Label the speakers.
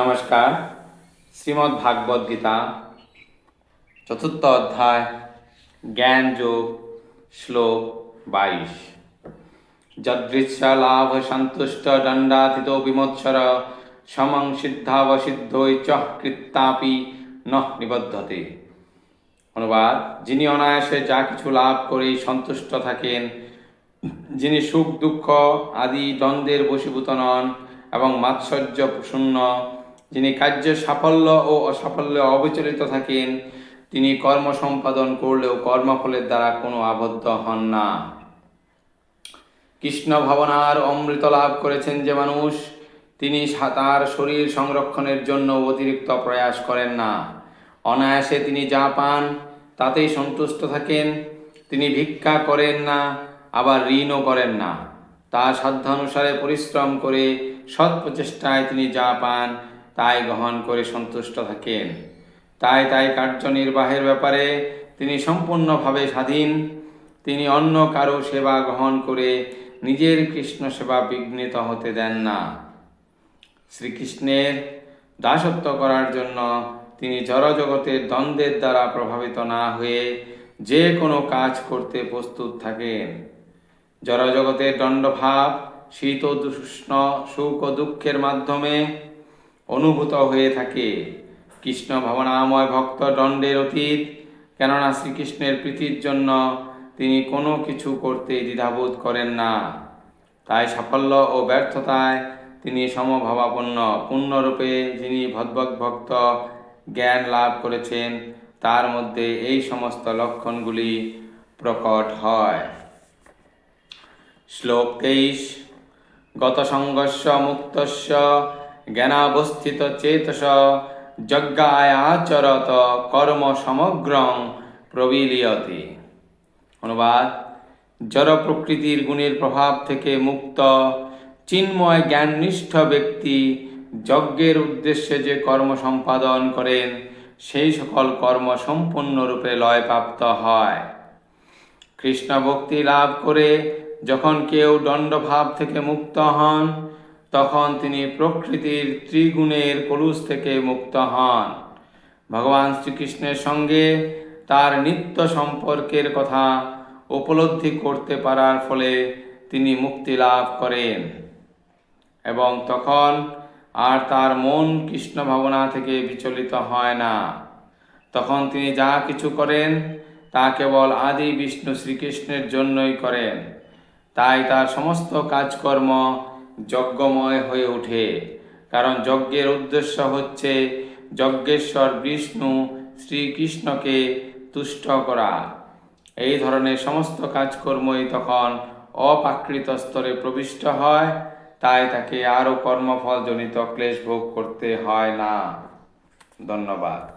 Speaker 1: নমস্কার। শ্রীমদ্ ভাগবত গীতা, চতুর্থ অধ্যায় জ্ঞান যোগ শ্লোক বাইশ। যদৃশ্য লাভ সন্তুষ্ট দণ্ডাতীত বিমৎসর, সমং সিদ্ধাবসিদ্ধই চ কৃত্তাপি ন নিবদ্ধতে। অনুবাদ, যিনি অনায়াসে যা কিছু লাভ করেই সন্তুষ্ট থাকেন, যিনি সুখ দুঃখ আদি দ্বন্দ্বের বশীভূত নন এবং মাৎসর্য শূন্য যিনি কার্যে সাফল্য ও অসাফল্যে অবিচলিত থাকেন, তিনি কর্ম সম্পাদন করলেও কর্মফলের দ্বারা কোনো আবদ্ধ হন না। কৃষ্ণ ভাবনার অমৃত লাভ করেছেন যে মানুষ, তিনি তার শরীর সংরক্ষণের জন্য অতিরিক্ত প্রয়াস করেন না। অনায়াসে তিনি যা পান, তাতেই সন্তুষ্ট থাকেন। তিনি ভিক্ষা করেন না, আবার ঋণও করেন না। তার সাধ্যানুসারে পরিশ্রম করে সৎ প্রচেষ্টায় তিনি যা পান তাই গ্রহণ করে সন্তুষ্ট থাকেন। তাই তাই কার্যনির্বাহের ব্যাপারে তিনি সম্পূর্ণভাবে স্বাধীন। তিনি অন্য কারও সেবা গ্রহণ করে নিজের কৃষ্ণ সেবা বিঘ্নিত হতে দেন না। শ্রীকৃষ্ণের দাসত্ব করার জন্য তিনি জড়জগতের দ্বন্দ্বের দ্বারা প্রভাবিত না হয়ে যে কোনো কাজ করতে প্রস্তুত থাকেন। জড়জগতের দণ্ডভাব, শীত ও উষ্ণ সুখ ও দুঃখের মাধ্যমে অনুভূত হয়ে থাকে। কৃষ্ণ ভাবনাময় ভক্ত দণ্ডের অতীত, কেননা শ্রীকৃষ্ণের প্রীতির জন্য তিনি কোনো কিছু করতে দ্বিধাবোধ করেন না। তাই সাফল্য ও ব্যর্থতায় তিনি সমভাবাপন্ন, পূর্ণরূপে যিনি ভদ্ভক ভক্ত জ্ঞান লাভ করেছেন, তার মধ্যে এই সমস্ত লক্ষণগুলি প্রকট হয়। শ্লোক তেইশ গত সংঘর্ষ মুক্তস্য জ্ঞানাবস্থিত চেতস যজ্ঞায়াচরত কর্ম সমগ্রং প্রবিলিয়তে। অনুবাদ, জড় প্রকৃতির গুণের প্রভাব থেকে মুক্ত, চিন্ময়, জ্ঞাননিষ্ঠ ব্যক্তি যজ্ঞের উদ্দেশ্যে যে কর্ম সম্পাদন করেন, সেই সকল কর্ম সম্পূর্ণরূপে লয়প্রাপ্ত হয়। কৃষ্ণ ভক্তি লাভ করে যখন কেউ দণ্ডভাব থেকে মুক্ত হন তখন তিনি প্রকৃতির ত্রিগুণের কলুষ থেকে মুক্ত হন। ভগবান শ্রীকৃষ্ণের সঙ্গে তার নিত্য সম্পর্কের কথা উপলব্ধি করতে পারার ফলে তিনি মুক্তি লাভ করেন। এবং তখন আর তার মন কৃষ্ণ ভাবনা থেকে বিচলিত হয় না। তখন তিনি যা কিছু করেন, তা কেবল আদি বিষ্ণু শ্রীকৃষ্ণের জন্যই করেন। তাই তার সমস্ত কাজকর্ম যজ্ঞময় হয়ে ওঠে। কারণ যজ্ঞের উদ্দেশ্য হচ্ছে যজ্ঞেশ্বর বিষ্ণু শ্রীকৃষ্ণকে তুষ্ট করা। এই ধরনের সমস্ত কাজকর্মই তখন অপ্রাকৃত স্তরে প্রবিষ্ট হয়, তাই তাকে আরও কর্মফলজনিত ক্লেশ ভোগ করতে হয় না। ধন্যবাদ।